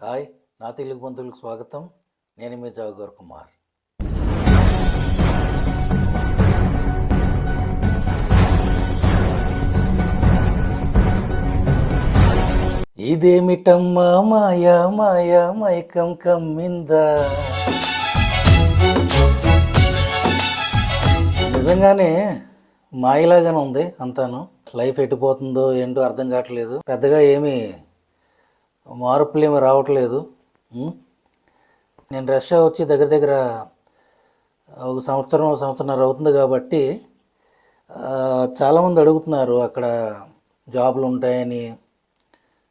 Hi నా తెలుగు బంధువులకు స్వాగతం. నేను మీ జాగోర్ కుమార్. ఇదేమిటమ్మా మాయా మాయా మైకం కమ్మిందా? నిజంగానే మాయలాగానే ఉంది అంతాను. లైఫ్ ఎట్టిపోతుందో ఏంటో అర్థం కావట్లేదు. పెద్దగా ఏమీ మార్పులు ఏమి రావట్లేదు నేను రష్యా వచ్చి దగ్గర దగ్గర ఒక సంవత్సరం సంవత్సరంన్నర అవుతుంది కాబట్టి చాలామంది అడుగుతున్నారు అక్కడ జాబులు ఉంటాయని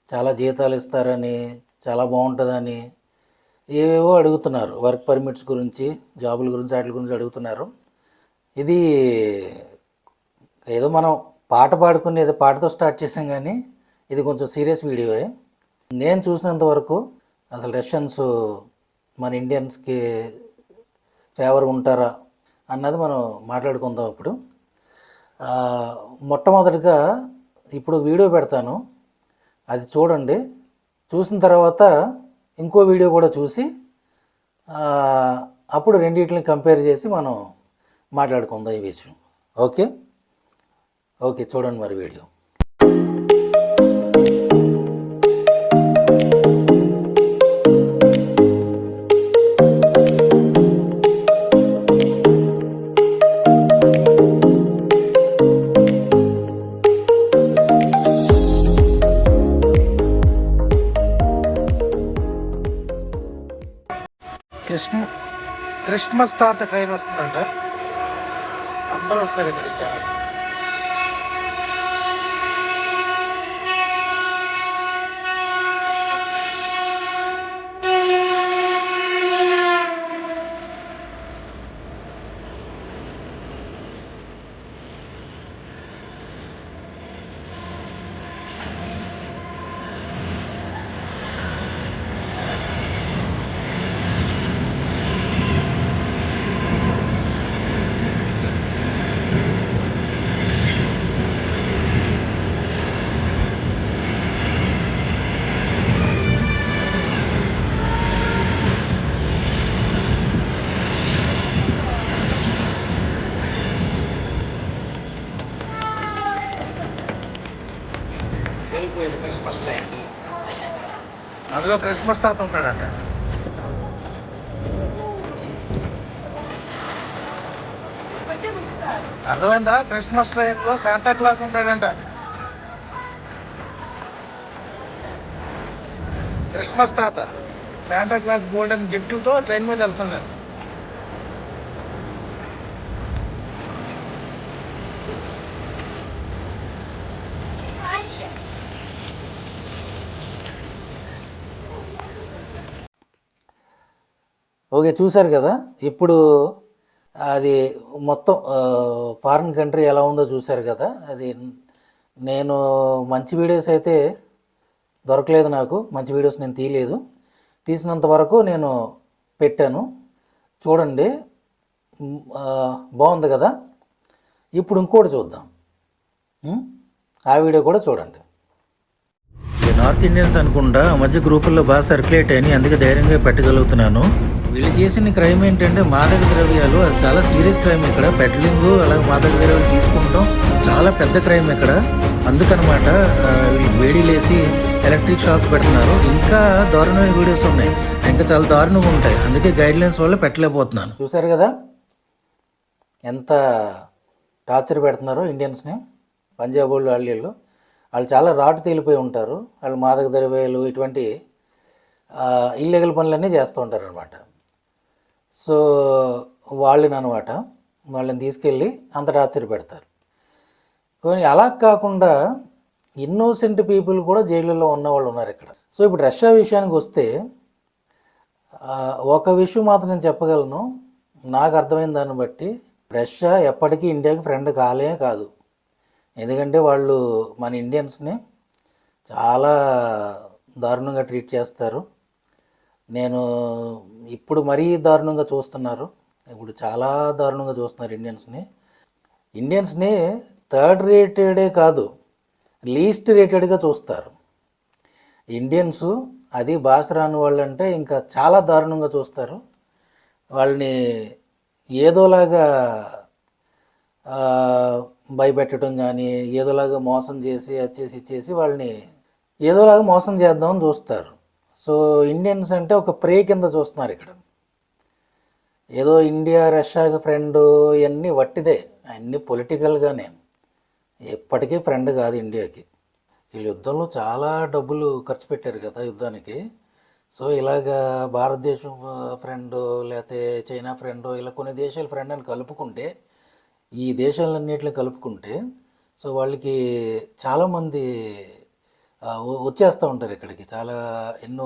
చాలా జీతాలు ఇస్తారని చాలా బాగుంటుందని ఏవేవో అడుగుతున్నారు. వర్క్ పర్మిట్స్ గురించి జాబుల గురించి వాటి గురించి అడుగుతున్నారు. ఇది ఏదో మనం పాట పాడుకుని ఏదో పాటతో స్టార్ట్ చేసాం కానీ ఇది కొంచెం సీరియస్ వీడియోయే. నేను చూసినంత వరకు అసలు రష్యన్స్ మన ఇండియన్స్కి ఫేవర్ ఉంటారా అన్నది మనం మాట్లాడుకుందాం ఇప్పుడు. మొట్టమొదటిగా ఇప్పుడు వీడియో పెడతాను. అది చూడండి. చూసిన తర్వాత ఇంకో వీడియో కూడా చూసి అప్పుడు రెండింటిని కంపేర్ చేసి మనం మాట్లాడుకుందాం ఈ విషయం. ఓకే? ఓకే చూడండి మరి వీడియో. క్రిస్మస్ తాత ట్రైన్ వస్తుందంట అందరూ వస్తారు ఇక్కడికి వెళ్ళిపోయింది క్రిస్మస్ ట్రైన్ అందులో క్రిస్మస్ తాత ఉంటాడంట. అర్థమైందా? క్రిస్మస్ టైంలో శాంటా క్లాస్ ఉంటాడంట. క్రిస్మస్ తాత శాంటా క్లాస్ గోల్డెన్ గిఫ్ట్లతో ట్రైన్ మీద వెళ్తున్నాడు. ఓకే చూశారు కదా? ఇప్పుడు అది మొత్తం ఫారిన్ కంట్రీ ఎలా ఉందో చూశారు కదా? అది నేను మంచి వీడియోస్ అయితే దొరకలేదు నాకు. మంచి వీడియోస్ నేను తీయలేదు. తీసినంత వరకు నేను పెట్టాను. చూడండి. బాగుంది కదా? ఇప్పుడు ఇంకోటి చూద్దాం. ఆ వీడియో కూడా చూడండి. నార్త్ ఇండియన్స్ అనుకుంటా మధ్య గ్రూపుల్లో బాగా సర్క్యులేట్ అని అందుకే ధైర్యంగా పెట్టగలుగుతున్నాను. వీళ్ళు చేసిన క్రైమ్ ఏంటంటే మాదక ద్రవ్యాలు అది చాలా సీరియస్ క్రైమ్ ఇక్కడ. పెడ్లింగ్ అలాగే మాదక ద్రవ్యాలు తీసుకుంటాం. చాలా పెద్ద క్రైమ్ ఇక్కడ. అందుకనమాట వీళ్ళు వేడిలేసి ఎలక్ట్రిక్ షాక్ పెడుతున్నారు. ఇంకా దారుణమైన వీడియోస్ ఉన్నాయి. ఇంకా చాలా దారుణంగా ఉంటాయి. అందుకే గైడ్ లైన్స్ వల్ల పెట్టలేకపోతున్నాను. చూసారు కదా? ఎంత టార్చర్ పెడుతున్నారో ఇండియన్స్ని. పంజాబ్ వాళ్ళు వాళ్ళు వాళ్ళు. చాలా రాటు తేలిపోయి ఉంటారు. వాళ్ళు మాదక ద్రవ్యాలు ఇటువంటి ఇల్లీగల్ పనులన్నీ చేస్తూ ఉంటారు అనమాట సో వాళ్ళని అనమాట వాళ్ళని తీసుకెళ్ళి అంత టార్చర్ పెడతారు. కానీ అలా కాకుండా ఇన్నోసెంట్ పీపుల్ కూడా జైళ్ళలో ఉన్న వాళ్ళు ఉన్నారు ఇక్కడ. సో ఇప్పుడు రష్యా విషయానికి వస్తే ఒక విషయం మాత్రం నేను చెప్పగలను. నాకు అర్థమైన దాన్ని బట్టి రష్యా ఎప్పటికీ ఇండియాకి ఫ్రెండ్ కాలే కాదు. ఎందుకంటే వాళ్ళు మన ఇండియన్స్ని చాలా దారుణంగా ట్రీట్ చేస్తారు. నేను ఇప్పుడు మరీ దారుణంగా చూస్తున్నారు. ఇప్పుడు చాలా దారుణంగా చూస్తున్నారు ఇండియన్స్ని. ఇండియన్స్ని థర్డ్ రేటెడే కాదు లీస్ట్ రేటెడ్గా చూస్తారు. ఇండియన్స్ అది భాష రాని వాళ్ళంటే ఇంకా చాలా దారుణంగా చూస్తారు. వాళ్ళని ఏదోలాగా భయపెట్టడం కానీ ఏదోలాగా మోసం చేసి వచ్చేసి ఇచ్చేసి వాళ్ళని ఏదోలాగా మోసం చేద్దామని చూస్తారు. సో ఇండియన్స్ అంటే ఒక ప్రే కింద చూస్తున్నారు ఇక్కడ. ఏదో ఇండియా రష్యాకి ఫ్రెండ్ ఇవన్నీ వట్టిదే. అన్నీ పొలిటికల్గానే. ఎప్పటికీ ఫ్రెండ్ కాదు ఇండియాకి. వీళ్ళు యుద్ధంలో చాలా డబ్బులు ఖర్చు పెట్టారు కదా యుద్ధానికి. సో ఇలాగా భారతదేశం ఫ్రెండ్ లేకపోతే చైనా ఫ్రెండ్ ఇలా కొన్ని దేశాల ఫ్రెండ్ అని కలుపుకుంటే ఈ దేశాలన్నిటిని కలుపుకుంటే సో వాళ్ళకి చాలామంది వచ్చేస్తూ ఉంటారు ఇక్కడికి. చాలా ఎన్నో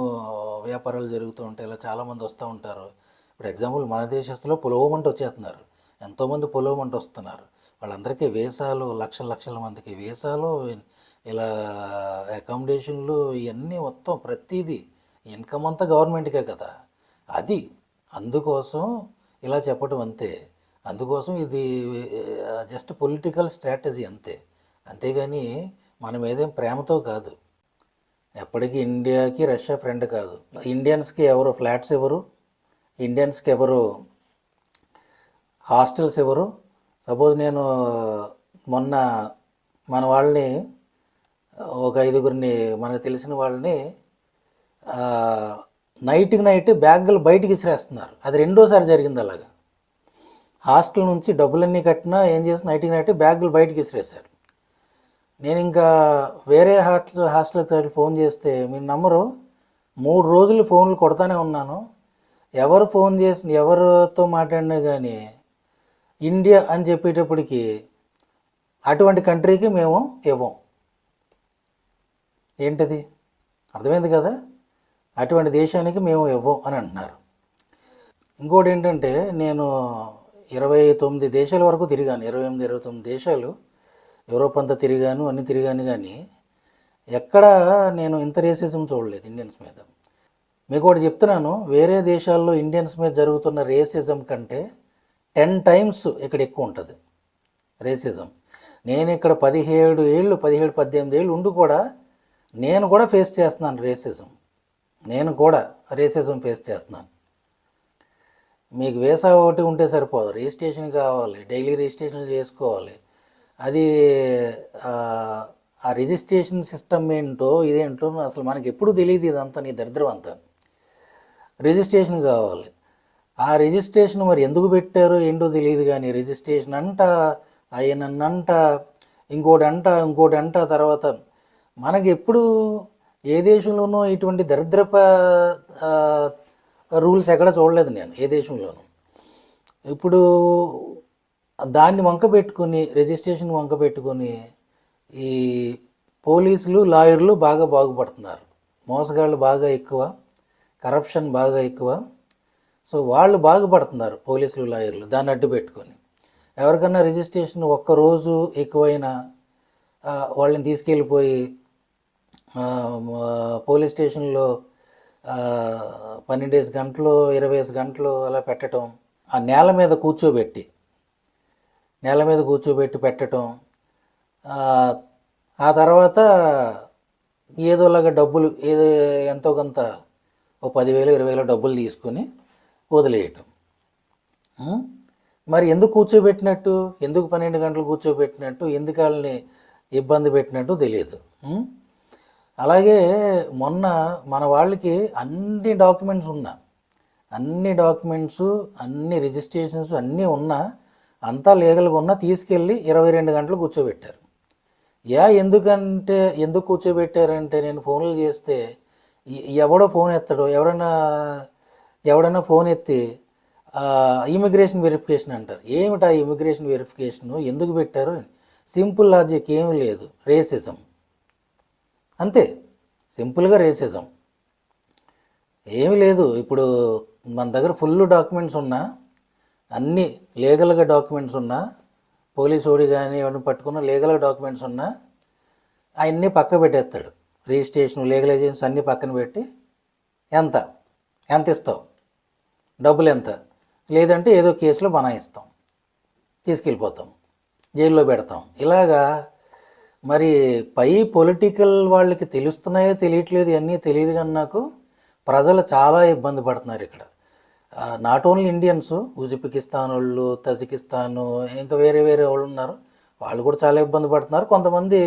వ్యాపారాలు జరుగుతూ ఉంటాయి. ఇలా చాలామంది వస్తూ ఉంటారు. ఇప్పుడు ఎగ్జాంపుల్ మన దేశస్తులో పొలవమంట వచ్చేస్తున్నారు. ఎంతోమంది పొలవమంట వస్తున్నారు. వాళ్ళందరికీ వేసాలు లక్షల లక్షల మందికి వేసాలు ఇలా అకామిడేషన్లు ఇవన్నీ మొత్తం ప్రతిదీ ఇన్కమ్ అంతా గవర్నమెంట్కే కదా. అది అందుకోసం ఇలా చెప్పడం అంతే. అందుకోసం ఇది జస్ట్ పొలిటికల్ స్ట్రాటజీ అంతే. అంతేగాని మనం ఏదేం ప్రేమతో కాదు. ఎప్పటికీ ఇండియాకి రష్యా ఫ్రెండ్ కాదు. ఇండియన్స్కి ఎవరు ఫ్లాట్స్ ఎవరు ఇండియన్స్కి ఎవరు హాస్టల్స్ ఎవరు సపోజ్ నేను మొన్న మన వాళ్ళని ఒక ఐదుగురిని మనకు తెలిసిన వాళ్ళని నైట్కి నైట్ బ్యాగులు బయటికి ఇసిరేస్తున్నారు. అది రెండోసారి జరిగింది అలాగా. హాస్టల్ నుంచి డబ్బులన్నీ కట్టినా ఏం చేసి నైట్కి నైట్ బ్యాగులు బయటికి ఇసిరేశారు. నేను ఇంకా వేరే హాస్టల్ హాస్టల్కి ఫోన్ చేస్తే మీరు నమ్మరు. మూడు రోజులు ఫోన్లు కొడతానే ఉన్నాను. ఎవరు ఫోన్ చేసి ఎవరితో మాట్లాడినా కానీ ఇండియా అని చెప్పేటప్పటికి అటువంటి కంట్రీకి మేము ఇవ్వం. ఏంటది? అర్థమైంది కదా? అటువంటి దేశానికి మేము ఇవ్వం అని అంటున్నారు. ఇంకోటి ఏంటంటే నేను ఇరవై తొమ్మిది దేశాల వరకు తిరిగాను. ఇరవై ఎనిమిది ఇరవై తొమ్మిది దేశాలు. యూరోప్ అంతా తిరిగాను అన్ని తిరిగాను కానీ ఎక్కడ నేను ఇంత రేసిజం చూడలేదు ఇండియన్స్ మీద. మీకు ఒకటి చెప్తున్నాను వేరే దేశాల్లో ఇండియన్స్ మీద జరుగుతున్న రేసిజం కంటే టెన్ టైమ్స్ ఇక్కడ ఎక్కువ ఉంటుంది రేసిజం నేను ఇక్కడ పదిహేడు ఏళ్ళు పదిహేడు పద్దెనిమిది ఏళ్ళు ఉండి కూడా నేను కూడా ఫేస్ చేస్తున్నాను రేసిజం నేను కూడా రేసిజం ఫేస్ చేస్తున్నాను. మీకు వేసా ఒకటి ఉంటే సరిపోదు రిజిస్ట్రేషన్ కావాలి డైలీ రిజిస్ట్రేషన్ చేసుకోవాలి అది ఆ, రిజిస్ట్రేషన్ సిస్టమ్ ఏంటో ఇదేంటో అసలు మనకి ఎప్పుడు తెలియదు ఇదంతా నీ దరిద్రం అంతా. రిజిస్ట్రేషన్ కావాలి. ఆ రిజిస్ట్రేషన్ మరి ఎందుకు పెట్టారో ఏంటో తెలియదు కానీ రిజిస్ట్రేషన్ అంట ఆయనంట ఇంకోటి అంట ఇంకోటి అంట తర్వాత మనకి ఎప్పుడు ఏ దేశంలోనూ ఇటువంటి దరిద్రప రూల్స్ ఎక్కడ చూడలేదు నేను ఏ దేశంలోనూ. ఇప్పుడు దాన్ని వంక పెట్టుకొని రిజిస్ట్రేషన్ వంక పెట్టుకొని ఈ పోలీసులు లాయర్లు బాగా బాగుపడుతున్నారు. మోసగాళ్ళు బాగా ఎక్కువ కరప్షన్ బాగా ఎక్కువ. సో వాళ్ళు బాగుపడుతున్నారు పోలీసులు లాయర్లు దాన్ని అడ్డు పెట్టుకొని. ఎవరికన్నా రిజిస్ట్రేషన్ ఒక్కరోజు ఎక్కువైనా వాళ్ళని తీసుకెళ్ళిపోయి పోలీస్ స్టేషన్లో పన్నెండేసి గంటలు ఇరవై గంటలు అలా పెట్టడం ఆ నేల మీద కూర్చోబెట్టి నేల మీద కూర్చోబెట్టి పెట్టడం ఆ, తర్వాత ఏదోలాగా డబ్బులు ఏదో ఎంతో కొంత ఓ పదివేలు ఇరవై వేలు డబ్బులు తీసుకొని వదిలేయటం. మరి ఎందుకు కూర్చోబెట్టినట్టు? ఎందుకు పన్నెండు గంటలు కూర్చోబెట్టినట్టు? ఎందుకు వాళ్ళని ఇబ్బంది పెట్టినట్టు తెలియదు. అలాగే మొన్న మన వాళ్ళకి అన్ని డాక్యుమెంట్స్ ఉన్నా. అన్ని డాక్యుమెంట్స్ అన్ని రిజిస్ట్రేషన్స్ అన్నీ ఉన్నా అంతా లీగల్గా ఉన్నా తీసుకెళ్ళి ఇరవై రెండు గంటలు కూర్చోబెట్టారు. యా ఎందుకంటే ఎందుకు కూర్చోబెట్టారంటే నేను ఫోన్లు చేస్తే ఎవడో ఫోన్ ఎత్తడో ఎవరైనా ఎవడైనా ఫోన్ ఎత్తి ఇమిగ్రేషన్ వెరిఫికేషన్ అంటారు. ఏమిటా ఇమిగ్రేషన్ వెరిఫికేషన్? ఎందుకు పెట్టారు? సింపుల్ లాజిక్ ఏమీ లేదు. రేసిజం. అంతే. సింపుల్గా రేసిజం. ఏమీ లేదు. ఇప్పుడు మన దగ్గర ఫుల్ డాక్యుమెంట్స్ ఉన్నా అన్ని లీగల్గా డాక్యుమెంట్స్ ఉన్నా పోలీస్ ఓడి కానీ ఎవరిని పట్టుకున్న లీగల్గా డాక్యుమెంట్స్ ఉన్నా అవన్నీ పక్క పెట్టేస్తాడు. రిజిస్ట్రేషన్ లీగలైజేషన్స్ అన్నీ పక్కన పెట్టి ఎంత? ఎంత ఇస్తావు డబ్బులు ఎంత? లేదంటే ఏదో కేసులో బనాయిస్తాం. తీసుకెళ్ళిపోతాం. జైల్లో పెడతాం. ఇలాగా మరి పై పొలిటికల్ వాళ్ళకి తెలుస్తున్నాయో తెలియట్లేదు అన్నీ తెలియదు కానీ నాకు ప్రజలు చాలా ఇబ్బంది పడుతున్నారు ఇక్కడ. నాట్ ఓన్లీ ఇండియన్స్ ఉజ్బెకిస్తాన్ వాళ్ళు తజికిస్తాన్ ఇంకా వేరే వేరే వాళ్ళు ఉన్నారు. వాళ్ళు కూడా చాలా ఇబ్బంది పడుతున్నారు. కొంతమంది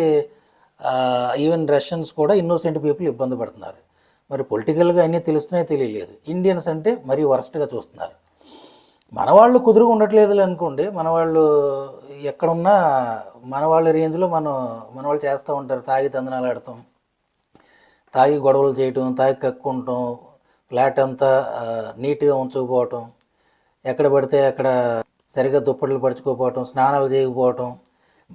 ఈవెన్ రష్యన్స్ కూడా ఇన్నోసెంట్ పీపుల్ ఇబ్బంది పడుతున్నారు. మరి పొలిటికల్గా అన్నీ తెలుస్తున్నాయో తెలియలేదు. ఇండియన్స్ అంటే మరీ వరస్ట్గా చూస్తున్నారు. మన వాళ్ళు కుదురు ఉండట్లేదు అనుకోండి మన వాళ్ళు ఎక్కడున్నా మన వాళ్ళ రేంజ్లో మనం మన వాళ్ళు చేస్తూ ఉంటారు. తాగి తందనాలు ఆడటం తాగి గొడవలు చేయటం తాగి కక్కుంటాం ఫ్లాట్ అంతా నీట్గా ఉంచకపోవటం ఎక్కడ పడితే అక్కడ సరిగ్గా దుప్పట్లు పరుచుకోకపోవటం స్నానాలు చేయకపోవటం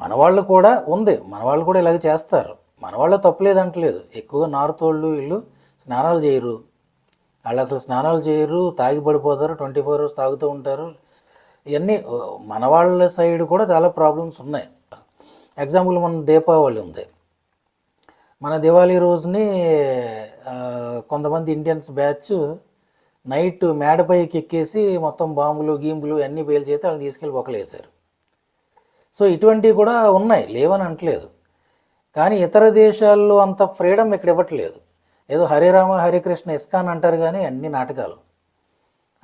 మనవాళ్ళు కూడా ఉంది. మనవాళ్ళు కూడా ఇలాగ చేస్తారు. మనవాళ్ళు తప్పలేదు అంటలేదు ఎక్కువ నార్త్ వాళ్ళు వీళ్ళు స్నానాలు చేయరు. వాళ్ళు అసలు స్నానాలు చేయరు తాగి పడిపోతారు ట్వంటీ ఫోర్ అవర్స్ తాగుతూ ఉంటారు. ఇవన్నీ మనవాళ్ళ సైడ్ కూడా చాలా ప్రాబ్లమ్స్ ఉన్నాయి. ఎగ్జాంపుల్ మన దీపావళి ఉంది. మన దివాళీ రోజుని కొంతమంది ఇండియన్స్ బ్యాచ్ నైట్ మేడపైకి ఎక్కేసి మొత్తం బాంబులు గీంబులు అన్నీ పేల్చేసి వాళ్ళని తీసుకెళ్ళి ఒకలేశారు సో ఇటువంటివి కూడా ఉన్నాయి. లేవని అంటలేదు కానీ ఇతర దేశాల్లో అంత ఫ్రీడమ్ ఇక్కడ ఇవ్వట్లేదు. ఏదో హరిరామ హరికృష్ణ ఇస్కాన్ అంటారు కానీ అన్ని నాటకాలు.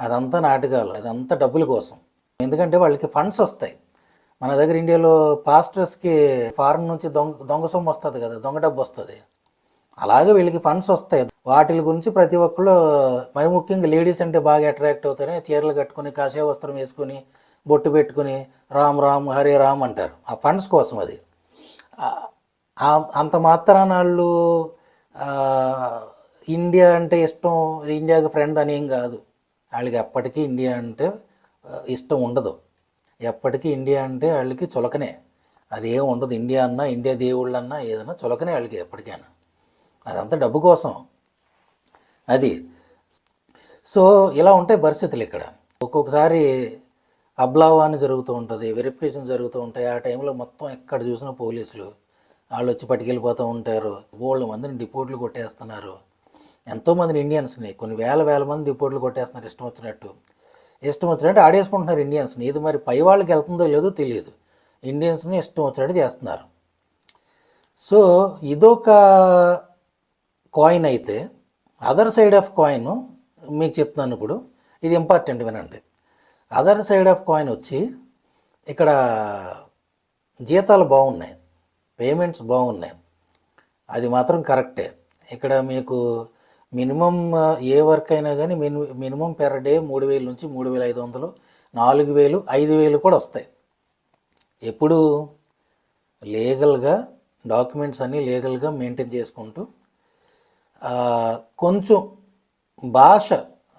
అదంతా నాటకాలు. అదంతా డబ్బుల కోసం. ఎందుకంటే వాళ్ళకి ఫండ్స్ వస్తాయి. మన దగ్గర ఇండియాలో పాస్టర్స్కి ఫారెన్ నుంచి దొంగ దొంగ సొమ్ము వస్తుంది కదా. దొంగ డబ్బు వస్తుంది. అలాగే వీళ్ళకి ఫండ్స్ వస్తాయి. వాటి గురించి ప్రతి ఒక్కళ్ళు మరి ముఖ్యంగా లేడీస్ అంటే బాగా అట్రాక్ట్ అవుతారు. చీరలు కట్టుకుని కాషాయ వస్త్రం వేసుకుని బొట్టు పెట్టుకుని రామ్ రామ్ హరే రామ్ అంటారు. ఆ ఫండ్స్ కోసం అది. అంత మాత్రాన వాళ్ళు ఇండియా అంటే ఇష్టం ఇండియాకి ఫ్రెండ్ అని ఏం కాదు. వాళ్ళకి ఎప్పటికీ ఇండియా అంటే ఇష్టం ఉండదు. ఎప్పటికీ ఇండియా అంటే వాళ్ళకి చులకనే. అదేం ఉండదు. ఇండియా అన్నా ఇండియా దేవుళ్ళు అన్నా ఏదన్నా చులకనే వాళ్ళకి ఎప్పటికైనా. అదంతా డబ్బు కోసం. అది. సో ఇలా ఉంటాయి పరిస్థితులు ఇక్కడ. ఒక్కొక్కసారి అబ్లావాన్ని జరుగుతూ ఉంటుంది వెరిఫికేషన్ జరుగుతూ ఉంటాయి. ఆ టైంలో మొత్తం ఎక్కడ చూసినా పోలీసులు. వాళ్ళు వచ్చి పట్టుకెళ్ళిపోతూ ఉంటారు. ఓళ్ళ మందిని డిపోట్లు కొట్టేస్తున్నారు. ఎంతోమందిని ఇండియన్స్ని కొన్ని వేల వేల మంది డిపోట్లు కొట్టేస్తున్నారు ఇష్టం వచ్చినట్టు. ఇష్టం వచ్చినట్టు ఆడేసుకుంటున్నారు ఇండియన్స్ని ఇది మరి పై వాళ్ళకి వెళ్తుందో లేదో తెలియదు. ఇండియన్స్ని ఇష్టం వచ్చినట్టు చేస్తున్నారు. సో ఇదొక కాయిన్ అయితే అదర్ సైడ్ ఆఫ్ కాయిన్ మీకు చెప్తున్నాను ఇప్పుడు ఇది ఇంపార్టెంట్ వినండి. అదర్ సైడ్ ఆఫ్ కాయిన్ వచ్చి ఇక్కడ జీతాలు బాగున్నాయి. పేమెంట్స్ బాగున్నాయి. అది మాత్రం కరెక్టే ఇక్కడ మీకు మినిమం ఏ వర్క్ అయినా కానీ మిని మినిమం పెర్ డే మూడు వేల నుంచి మూడు వేల ఐదు వందలు నాలుగు వేలు ఐదు వేలు కూడా వస్తాయి. ఎప్పుడు లీగల్గా డాక్యుమెంట్స్ అన్నీ లీగల్గా మెయింటైన్ చేసుకుంటూ కొంచెం భాష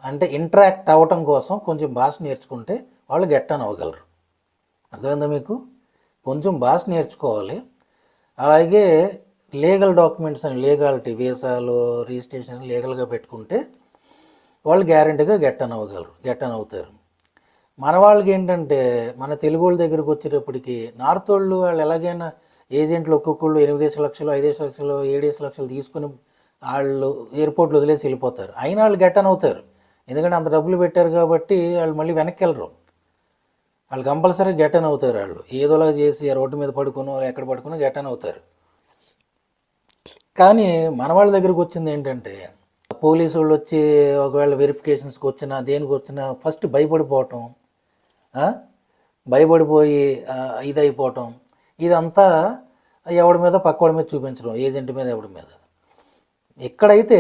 అంటే ఇంటరాక్ట్ అవ్వటం కోసం కొంచెం భాష నేర్చుకుంటే వాళ్ళు గెట్టని అవ్వగలరు. అర్థమైందా మీకు? కొంచెం భాష నేర్చుకోవాలి. అలాగే లీగల్ డాక్యుమెంట్స్ అని లీగాలిటీ వీసాలు రిజిస్ట్రేషన్ లీగల్గా పెట్టుకుంటే వాళ్ళు గ్యారంటీగా గెట్టన్ అవ్వగలరు గెట్టన్ అవుతారు. మన వాళ్ళకి ఏంటంటే మన తెలుగు వాళ్ళ దగ్గరికి వచ్చేటప్పటికి నార్త్ వాళ్ళు వాళ్ళు ఎలాగైనా ఏజెంట్లు ఒక్కొక్కళ్ళు ఎనిమిదేసి లక్షలు ఐదేసి లక్షలు ఏడేసి లక్షలు తీసుకుని వాళ్ళు ఎయిర్పోర్ట్లో వదిలేసి వెళ్ళిపోతారు. అయినా వాళ్ళు గెట్టన్ అవుతారు. ఎందుకంటే అంత డబ్బులు పెట్టారు కాబట్టి వాళ్ళు మళ్ళీ వెనక్కి వెళ్ళరు. వాళ్ళు కంపల్సరీ గెట్టన్ అవుతారు వాళ్ళు. ఏదోలా చేసి రోడ్డు మీద పడుకునో ఎక్కడ పడుకునో గెట్టన్ అవుతారు. కానీ మన వాళ్ళ దగ్గరికి వచ్చింది ఏంటంటే పోలీసు వాళ్ళు వచ్చి ఒకవేళ వెరిఫికేషన్స్కి వచ్చినా దేనికి వచ్చినా ఫస్ట్ భయపడిపోవటం భయపడిపోయి ఇదైపోవటం ఇదంతా ఎవడి మీద పక్కవాడి మీద చూపించడం ఏజెంట్ మీద ఎవడి మీద. ఇక్కడైతే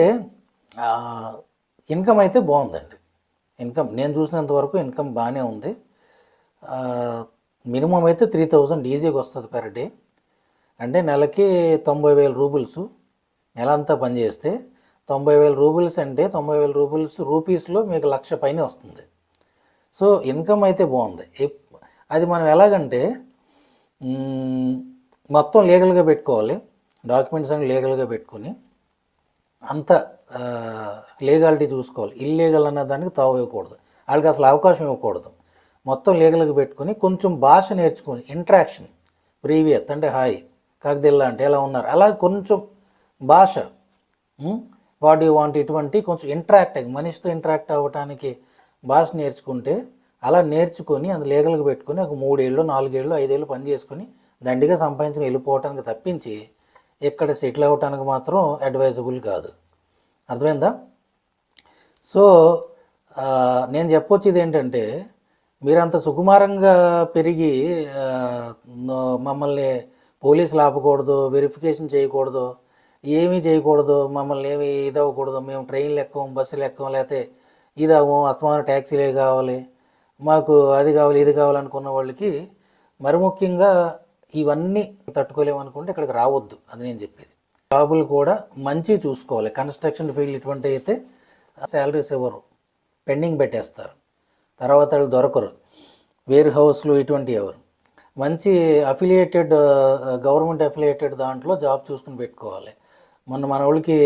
ఇన్కమ్ అయితే బాగుందండి. ఇన్కమ్ నేను చూసినంత వరకు ఇన్కమ్ బాగానే ఉంది. మినిమం అయితే త్రీ థౌజండ్ ఈజీగా వస్తుంది పర్ డే. అంటే నెలకి తొంభై వేల రూబుల్స్ నెల అంతా పనిచేస్తే తొంభై వేల రూబుల్స్ అంటే తొంభై వేల రూబుల్స్ రూపీస్లో మీకు లక్ష పైన వస్తుంది. సో ఇన్కమ్ అయితే బాగుంది. అది మనం ఎలాగంటే మొత్తం లీగల్గా పెట్టుకోవాలి. డాక్యుమెంట్స్ అన్ని లీగల్గా పెట్టుకుని. అంత లీగాలిటీ చూసుకోవాలి. ఇల్లీగల్ అన్న దానికి తావు ఇవ్వకూడదు. వాళ్ళకి అసలు అవకాశం ఇవ్వకూడదు. మొత్తం లీగల్కి పెట్టుకుని కొంచెం భాష నేర్చుకుని ఇంట్రాక్షన్ ప్రీవియత్ అంటే హాయ్ కాకదిల్లా అంటే ఎలా ఉన్నారు అలా కొంచెం భాష వాట్ యూ వాంట్ ఇటువంటి కొంచెం ఇంటరాక్ట్ అయ్యి మనిషితో ఇంటరాక్ట్ అవ్వడానికి భాష నేర్చుకుంటే అలా నేర్చుకొని అది లీగల్గా పెట్టుకొని ఒక మూడేళ్ళు నాలుగేళ్ళు ఐదేళ్ళు పని చేసుకొని దండిగా సంపాదించిన వెళ్ళిపోవటానికి తప్పించి ఇక్కడ సెటిల్ అవ్వటానికి మాత్రం అడ్వైజబుల్ కాదు. అర్థమైందా? సో నేను చెప్పొచ్చేది ఏంటంటే మీరంత సుకుమారంగా పెరిగి మమ్మల్ని పోలీసులు ఆపకూడదు వెరిఫికేషన్ చేయకూడదు ఏమీ చేయకూడదు మమ్మల్ని ఏమి ఇది అవ్వకూడదు మేము ట్రైన్లు ఎక్కం బస్సులు ఎక్కం లేకపోతే ఇది అస్తమాన అస్తమానం ట్యాక్సీలే కావాలి మాకు అది కావాలి ఇది కావాలనుకున్న వాళ్ళకి మరి ముఖ్యంగా ఇవన్నీ తట్టుకోలేమనుకుంటే ఇక్కడికి రావద్దు అది నేను చెప్పేది. జాబులు కూడా మంచి చూసుకోవాలి. కన్స్ట్రక్షన్ ఫీల్డ్ ఇటువంటి అయితే శాలరీస్ ఇవ్వరు పెండింగ్ పెట్టేస్తారు. తర్వాత వాళ్ళు దొరకరు. వేర్ హౌస్లు ఇటువంటి ఎవరు? మంచి అఫిలియేటెడ్ గవర్నమెంట్ అఫిలియేటెడ్ దాంట్లో జాబ్ చూసుకుని పెట్టుకోవాలి. మొన్న మన వాళ్ళకి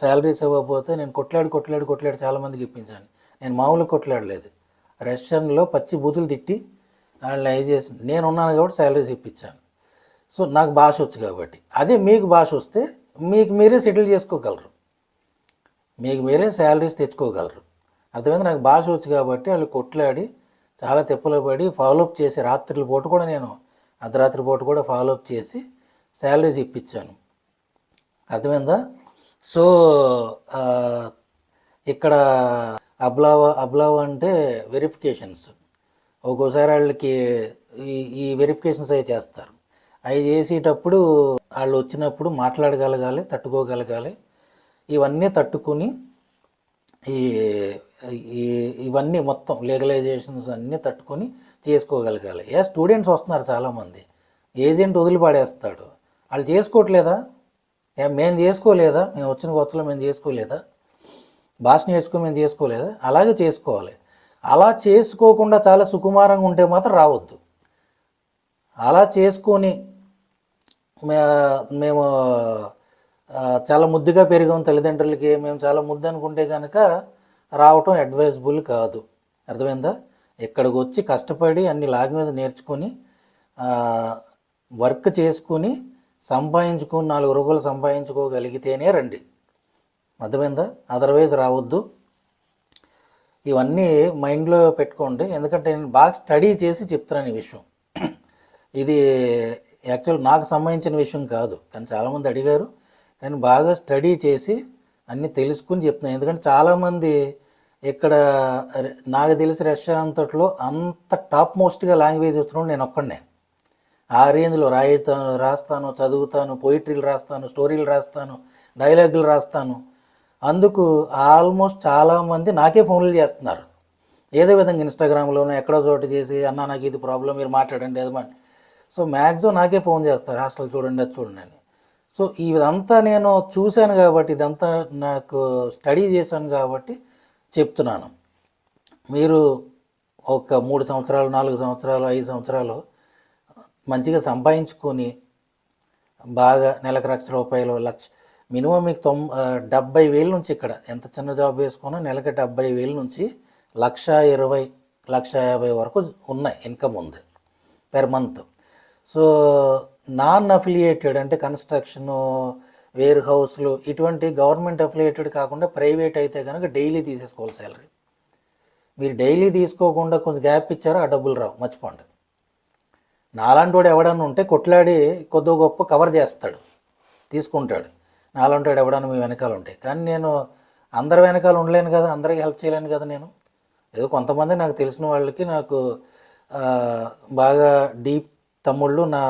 శాలరీస్ ఇవ్వకపోతే నేను కొట్లాడి కొట్లాడి కొట్లాడి చాలామందికి ఇప్పించాను. నేను మామూలు కొట్లాడలేదు. రెస్టారెంట్లో పచ్చి బూతులు తిట్టి వాళ్ళని అయి చేసి నేను ఉన్నాను కాబట్టి శాలరీస్ ఇప్పించాను. సో నాకు భాష వచ్చు కాబట్టి. అదే మీకు భాష వస్తే మీకు మీరే సెటిల్ చేసుకోగలరు. మీకు మీరే శాలరీస్ తెచ్చుకోగలరు. అర్థమైంది? నాకు భాష వచ్చు కాబట్టి వాళ్ళు కొట్లాడి చాలా తిప్పలు పడి ఫాలోఅప్ చేసి రాత్రుల పూట కూడా నేను అర్ధరాత్రి పూట కూడా ఫాలోఅప్ చేసి శాలరీస్ ఇప్పించాను. అర్థమైందా? సో ఇక్కడ అబ్లావా అబ్లావా అంటే వెరిఫికేషన్స్ ఒక్కోసారి వాళ్ళకి ఈ ఈ వెరిఫికేషన్స్ అవి చేస్తారు. అవి చేసేటప్పుడు వాళ్ళు వచ్చినప్పుడు మాట్లాడగలగాలి తట్టుకోగలగాలి. ఇవన్నీ తట్టుకుని ఈ ఈ ఇవన్నీ మొత్తం లీగలైజేషన్స్ అన్నీ తట్టుకొని చేసుకోగలగాలి. ఏ స్టూడెంట్స్ వస్తున్నారు చాలామంది. ఏజెంట్ వదిలిపాడేస్తాడు. వాళ్ళు చేసుకోవట్లేదా? ఏ మేము చేసుకోలేదా? మేము వచ్చిన కొత్తలో మేము చేసుకోలేదా? భాష నేర్చుకుని మేము చేసుకోలేదా? అలాగే చేసుకోవాలి. అలా చేసుకోకుండా చాలా సుకుమారంగా ఉంటే మాత్రం రావద్దు. అలా చేసుకొని మేము చాలా ముద్దుగా పెరిగాం తల్లిదండ్రులకి. మేము చాలా ముద్దు అనుకుంటే కనుక రావటం అడ్వైజబుల్ కాదు. అర్థమైందా? ఇక్కడికి వచ్చి కష్టపడి అన్ని లాంగ్వేజ్ నేర్చుకొని వర్క్ చేసుకుని సంపాదించుకుని నాలుగు రూపాయలు సంపాదించుకోగలిగితేనే రండి. అర్థమైందా? అదర్వైజ్ రావద్దు. ఇవన్నీ మైండ్లో పెట్టుకోండి. ఎందుకంటే నేను బాగా స్టడీ చేసి చెప్తున్నాను ఈ విషయం. ఇది యాక్చువల్ నాకు సంబంధించిన విషయం కాదు. కానీ చాలామంది అడిగారు. కానీ బాగా స్టడీ చేసి అన్నీ తెలుసుకుని చెప్తున్నాను. ఎందుకంటే చాలామంది ఇక్కడ నాకు తెలిసి రష్యా అంతట్లో అంత టాప్ మోస్ట్గా లాంగ్వేజ్ వచ్చినప్పుడు నేను ఒక్కడనే. ఆ రేంజ్లో రాయితాను రాస్తాను చదువుతాను పోయిట్రీలు రాస్తాను స్టోరీలు రాస్తాను డైలాగులు రాస్తాను. అందుకు ఆల్మోస్ట్ చాలామంది నాకే ఫోన్లు చేస్తున్నారు. ఏదో విధంగా ఇన్స్టాగ్రామ్లోనూ ఎక్కడో చోటు చేసి అన్న నాకు ఇది ప్రాబ్లం మీరు మాట్లాడండి ఏదమని సో మ్యాక్సిమం నాకే ఫోన్ చేస్తారు. హాస్టల్ చూడండి అది చూడండి అని. సో ఇదంతా నేను చూశాను కాబట్టి ఇదంతా నాకు స్టడీ చేశాను కాబట్టి చెప్తున్నాను. మీరు ఒక మూడు సంవత్సరాలు నాలుగు సంవత్సరాలు ఐదు సంవత్సరాలు మంచిగా సంపాదించుకొని బాగా నెలకు లక్ష రూపాయలు లక్ష మినిమం మీకు తొం డెబ్బై వేల నుంచి ఇక్కడ. ఎంత చిన్న జాబ్ వేసుకున్నా నెలకి డెబ్బై వేల నుంచి లక్ష ఇరవై లక్ష యాభై వరకు ఉన్నాయి ఇన్కమ్ ఉంది per month. So non affiliated అంటే కన్స్ట్రక్షను వేర్ హౌస్లు ఇటువంటి గవర్నమెంట్ అఫిలియేటెడ్ కాకుండా ప్రైవేట్ అయితే కనుక డైలీ తీసేసుకోవాలి శాలరీ మీరు డైలీ తీసుకోకుండా కొంచెం గ్యాప్ ఇచ్చారో ఆ డబ్బులు రావు మర్చిపోండి. నాలాంటి వాడు ఎవడన్నా ఉంటే కొట్లాడి కొద్ది గొప్ప కవర్ చేస్తాడు తీసుకుంటాడు. నాలాంటి వాడు ఎవడన్నా మీ వెనకాల ఉంటాయి కానీ నేను అందరి వెనకాల ఉండలేను కదా అందరికి హెల్ప్ చేయలేను కదా నేను. ఏదో కొంతమంది నాకు తెలిసిన వాళ్ళకి నాకు బాగా డీప్ తమ్ముళ్ళు నా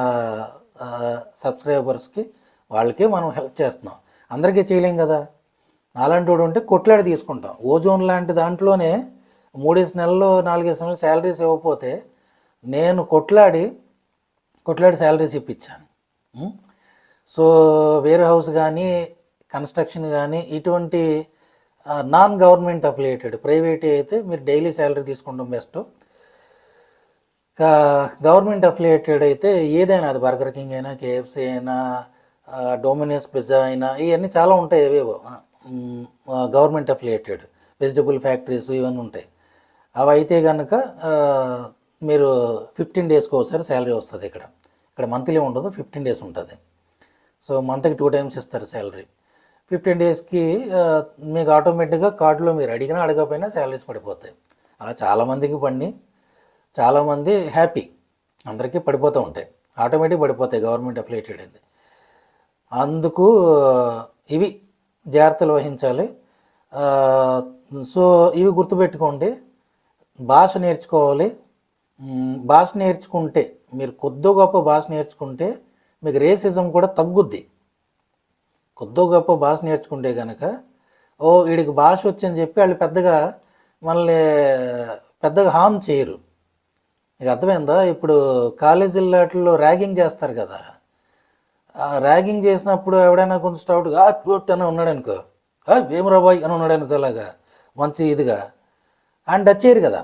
సబ్స్క్రైబర్స్కి వాళ్ళకి మనం హెల్ప్ చేస్తున్నాం. అందరికీ చేయలేం కదా. అలాంటి వాడు ఉంటే కొట్లాడి తీసుకుంటాం. ఓజోన్ లాంటి దాంట్లోనే మూడేసి నెలల్లో నాలుగేసి నెలలు శాలరీస్ ఇవ్వకపోతే నేను కొట్లాడి కొట్లాడి శాలరీస్ ఇప్పించాను. సో వేర్ హౌస్ కానీ కన్స్ట్రక్షన్ కానీ ఇటువంటి నాన్ గవర్నమెంట్ అఫిలియేటెడ్ ప్రైవేట్ అయితే మీరు డైలీ శాలరీ తీసుకుంటాం బెస్ట్. గవర్నమెంట్ అఫిలియేటెడ్ అయితే ఏదైనా అది బర్గర్ కింగ్ అయినా కేఎఫ్సి అయినా డొమినోస్ పిజ్జా అయినా ఇవన్నీ చాలా ఉంటాయి ఏవేవో గవర్నమెంట్ అఫిలియేటెడ్ వెజిటబుల్ ఫ్యాక్టరీస్ ఇవన్నీ ఉంటాయి. అవి అయితే కనుక మీరు ఫిఫ్టీన్ డేస్కి ఒకసారి శాలరీ వస్తుంది ఇక్కడ. ఇక్కడ మంత్లీ ఉండదు ఫిఫ్టీన్ డేస్ ఉంటుంది. సో మంత్కి టూ టైమ్స్ ఇస్తారు శాలరీ. ఫిఫ్టీన్ డేస్కి మీకు ఆటోమేటిక్గా కార్డులో మీరు అడిగినా అడగకపోయినా శాలరీస్ పడిపోతాయి. అలా చాలామందికి పడి చాలామంది హ్యాపీ. అందరికీ పడిపోతూ ఉంటాయి. ఆటోమేటిక్ పడిపోతాయి గవర్నమెంట్ అఫిలేటెడ్ అండి అందుకు ఇవి జాగ్రత్తలు వహించాలి. సో ఇవి గుర్తుపెట్టుకోండి. భాష నేర్చుకోవాలి. భాష నేర్చుకుంటే మీరు కొద్ది గొప్ప భాష నేర్చుకుంటే మీకు రేసిజం కూడా తగ్గుద్ది. కొద్దో గొప్ప భాష నేర్చుకుంటే కనుక ఓ వీడికి భాష వచ్చని చెప్పి వాళ్ళు పెద్దగా మనల్ని పెద్దగా హామ్ చేయరు. మీకు అర్థమైందా? ఇప్పుడు కాలేజీల్లో వాటిల్లో ర్యాగింగ్ చేస్తారు కదా. ఆ ర్యాగింగ్ చేసినప్పుడు ఎవడైనా కొంచెం స్టౌట్గా టూట్ అని ఉన్నాడు అనుకో భీమరాబాయ్ అని ఉన్నాడు అనుకో అలాగా మంచి ఇదిగా. ఆయన టచ్ చేయరు కదా.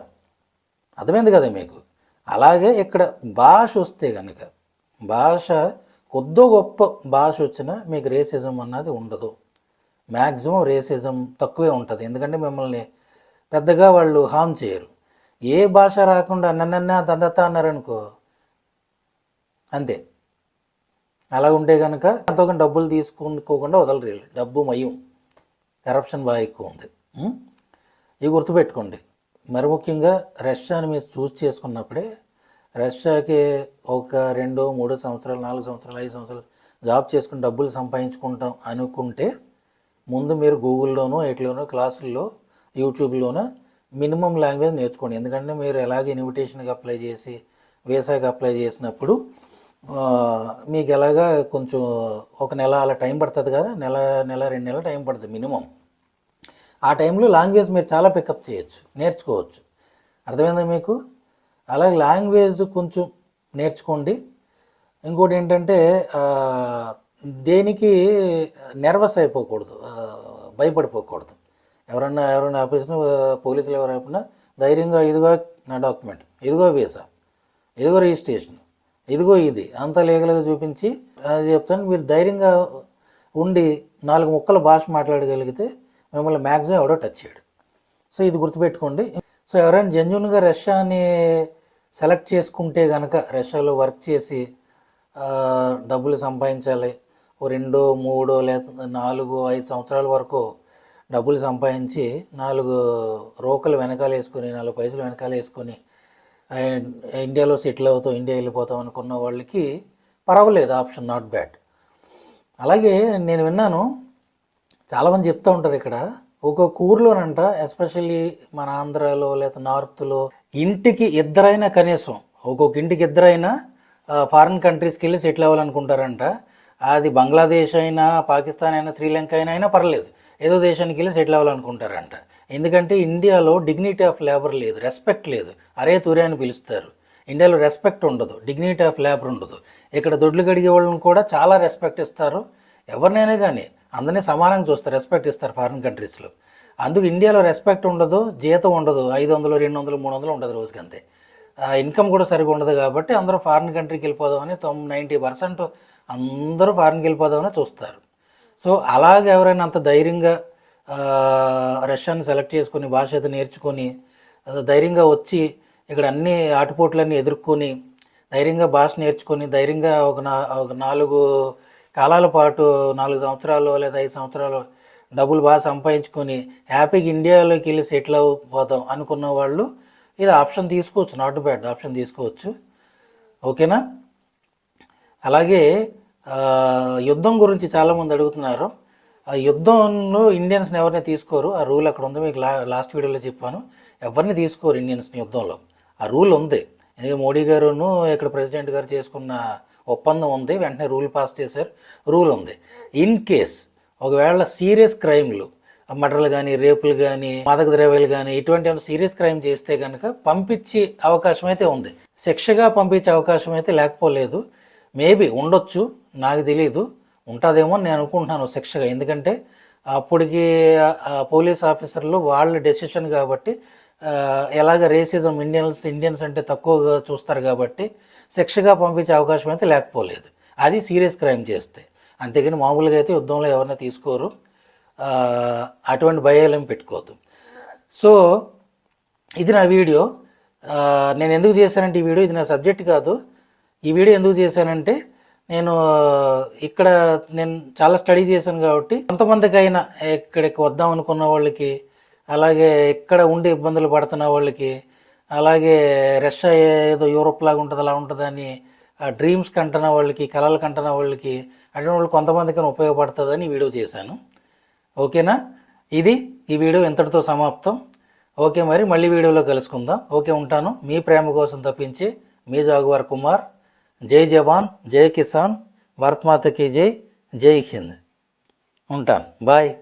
అర్థమైంది కదా మీకు? అలాగే ఇక్కడ భాష వస్తే కనుక భాష కొద్దో గొప్ప భాష వచ్చినా మీకు రేసిజం అన్నది ఉండదు. మ్యాక్సిమం రేసిజం తక్కువే ఉంటుంది. ఎందుకంటే మిమ్మల్ని పెద్దగా వాళ్ళు హామ్ చేయరు. ఏ భాష రాకుండా నన్నన్న దందత అన్నారనుకో అంతే. అలా ఉంటే కనుక ఎంతో డబ్బులు తీసుకోకుండా వదలరు డబ్బు మయం. కరప్షన్ బాగా ఎక్కువ ఉంది. ఇది ఇవి గుర్తుపెట్టుకోండి. మరి ముఖ్యంగా రష్యాని మీరు చూస్ చేసుకున్నప్పుడే రష్యాకి ఒక రెండు మూడు సంవత్సరాలు నాలుగు సంవత్సరాలు ఐదు సంవత్సరాలు జాబ్ చేసుకుని డబ్బులు సంపాదించుకుంటాం అనుకుంటే ముందు మీరు గూగుల్లోనో ఎట్లోనో క్లాసుల్లో యూట్యూబ్లోనో మినిమం లాంగ్వేజ్ నేర్చుకోండి. ఎందుకంటే మీరు ఎలాగ ఇన్విటేషన్కి అప్లై చేసి వీసాకి అప్లై చేసినప్పుడు మీకు ఎలాగా కొంచెం ఒక నెల అలా టైం పడుతుంది కదా నెల నెల రెండు నెలల టైం పడుతుంది మినిమం. ఆ టైంలో లాంగ్వేజ్ మీరు చాలా పికప్ చేయొచ్చు నేర్చుకోవచ్చు. అర్థమైందా మీకు? అలాగే లాంగ్వేజ్ కొంచెం నేర్చుకోండి. ఇంకోటి ఏంటంటే దేనికి నెర్వస్ అయిపోకూడదు భయపడిపోకూడదు. ఎవరన్నా ఎవరైనా ఆఫీస్లో పోలీసులు ఎవరు ఆపినా ధైర్యంగా ఇదిగో నా డాక్యుమెంట్ ఇదిగో వీసా ఇదిగో రిజిస్ట్రేషన్ ఇదిగో ఇది అంత లీగల్గా చూపించి అది చెప్తాను. మీరు ధైర్యంగా ఉండి నాలుగు ముక్కల భాష మాట్లాడగలిగితే మిమ్మల్ని మ్యాక్సిమం ఎవడో టచ్ చేయడు. సో ఇది గుర్తుపెట్టుకోండి. సో ఎవరైనా జెన్యున్గా రష్యాని సెలెక్ట్ చేసుకుంటే కనుక రష్యాలో వర్క్ చేసి డబ్బులు సంపాదించాలి. ఓ రెండో మూడో లేదా నాలుగు ఐదు సంవత్సరాల వరకు డబ్బులు సంపాదించి నాలుగు రోకలు వెనకాల వేసుకొని నాలుగు పైసలు వెనకాల వేసుకొని ఇండియాలో సెటిల్ అవుతాం ఇండియా వెళ్ళిపోతాం అనుకున్న వాళ్ళకి పర్వాలేదు. Option not bad. అలాగే నేను విన్నాను చాలామంది చెప్తూ ఉంటారు ఇక్కడ ఒక్కొక్క ఊర్లోనంట ఎస్పెషల్లీ మన ఆంధ్రాలో లేదా నార్త్లో ఇంటికి ఇద్దరైనా కనీసం ఒక్కొక్క ఇంటికి ఇద్దరైనా ఫారిన్ కంట్రీస్కి వెళ్ళి సెటిల్ అవ్వాలనుకుంటారంట. అది బంగ్లాదేశ్ అయినా పాకిస్తాన్ అయినా శ్రీలంక అయినా అయినా పర్లేదు. ఏదో దేశానికి వెళ్ళి సెటిల్ అవ్వాలనుకుంటారంట. ఎందుకంటే ఇండియాలో డిగ్నిటీ ఆఫ్ లేబర్ లేదు రెస్పెక్ట్ లేదు. అరే తురే అని పిలుస్తారు. ఇండియాలో రెస్పెక్ట్ ఉండదు డిగ్నిటీ ఆఫ్ లేబర్ ఉండదు. ఇక్కడ దొడ్లు కడిగే వాళ్ళని కూడా చాలా రెస్పెక్ట్ ఇస్తారు. ఎవరినైనా కానీ అందరినీ సమానంగా చూస్తారు రెస్పెక్ట్ ఇస్తారు ఫారిన్ కంట్రీస్లో అందుకు ఇండియాలో రెస్పెక్ట్ ఉండదు జీతం ఉండదు ఐదు వందలు రెండు వందలు మూడు వందలు ఉండదు రోజుకి అంతే. ఇన్కమ్ కూడా సరిగా ఉండదు కాబట్టి అందరూ ఫారిన్ కంట్రీకి వెళ్ళిపోదామని తొమ్ నైంటీ పర్సెంట్ అందరూ ఫారిన్కి వెళ్ళిపోదామని చూస్తారు. సో అలాగే ఎవరైనా అంత ధైర్యంగా రష్యాని సెలెక్ట్ చేసుకొని భాష అయితే నేర్చుకొని ధైర్యంగా వచ్చి ఇక్కడ అన్ని ఆటుపోట్లన్నీ ఎదుర్కొని ధైర్యంగా భాష నేర్చుకొని ధైర్యంగా ఒక నా ఒక నాలుగు కాలాల పాటు నాలుగు సంవత్సరాలు లేదా ఐదు సంవత్సరాలు డబ్బులు బాగా సంపాదించుకొని హ్యాపీగా ఇండియాలోకి వెళ్ళి సెటిల్ అయిపోదాం అనుకున్న వాళ్ళు ఇది ఆప్షన్ తీసుకోవచ్చు నాట్ బ్యాడ్ ఆప్షన్ తీసుకోవచ్చు. ఓకేనా? అలాగే యుద్ధం గురించి చాలామంది అడుగుతున్నారు. ఆ యుద్ధంలో ఇండియన్స్ని ఎవరిని తీసుకోరు? ఆ రూల్ అక్కడ ఉంది మీకు లా లాస్ట్ వీడియోలో చెప్పాను. ఎవరిని తీసుకోరు ఇండియన్స్ని యుద్ధంలో? ఆ రూల్ ఉంది. ఎందుకంటే మోడీ గారును ఇక్కడ ప్రెసిడెంట్ గారు చేసుకున్న ఒప్పందం ఉంది వెంటనే రూల్ పాస్ చేశారు రూల్ ఉంది. ఇన్ కేస్ ఒకవేళ సీరియస్ క్రైమ్లు మర్డర్లు కానీ రేపులు కానీ మాదక ద్రవ్యాలు కానీ ఇటువంటి సీరియస్ క్రైమ్ చేస్తే కనుక పంపించే అవకాశం అయితే ఉంది. శిక్షగా పంపించే అవకాశం అయితే లేకపోలేదు. మేబీ ఉండొచ్చు నాకు తెలియదు ఉంటుందేమో నేను అనుకుంటున్నాను శిక్షగా. ఎందుకంటే అప్పటికి ఆ పోలీస్ ఆఫీసర్లు వాళ్ళ డెసిషన్ కాబట్టి ఎలాగ రేసిజం ఇండియన్స్ ఇండియన్స్ అంటే తక్కువగా చూస్తారు కాబట్టి శిక్షగా పంపించే అవకాశం అయితే లేకపోలేదు. అది సీరియస్ క్రైమ్ చేస్తే. అంతేగాని మామూలుగా అయితే యుద్ధంలో ఎవరిని తీసుకోరు. అటువంటి భయాలేం పెట్టుకోవద్దు. సో ఇది నా వీడియో. నేను ఎందుకు చేశానంటే ఈ వీడియో ఇది నా సబ్జెక్ట్ కాదు. ఈ వీడియో ఎందుకు చేశానంటే నేను ఇక్కడ నేను చాలా స్టడీ చేశాను కాబట్టి కొంతమందికైనా ఇక్కడికి వద్దాం అనుకున్న వాళ్ళకి అలాగే ఇక్కడ ఉండి ఇబ్బందులు పడుతున్న వాళ్ళకి అలాగే రష్యా ఏదో యూరోప్ లాగా ఉంటుంది అలా ఉంటుందని ఆ డ్రీమ్స్ కంటున్న వాళ్ళకి కళలు కంటున్న వాళ్ళకి అటువంటి వాళ్ళు కొంతమందికి ఉపయోగపడుతుందని వీడియో చేశాను. ఓకేనా? ఇది ఈ వీడియో ఇంతటితో సమాప్తం. ఓకే మరి మళ్ళీ వీడియోలో కలుసుకుందాం. ఓకే ఉంటాను. మీ ప్రేమ కోసం తప్పించి మీ జాగువార్ కుమార్. జై జవాన్ జై కిసాన్. భారత్ మాతకి జై జై హింద్. ఉంటాను. బాయ్.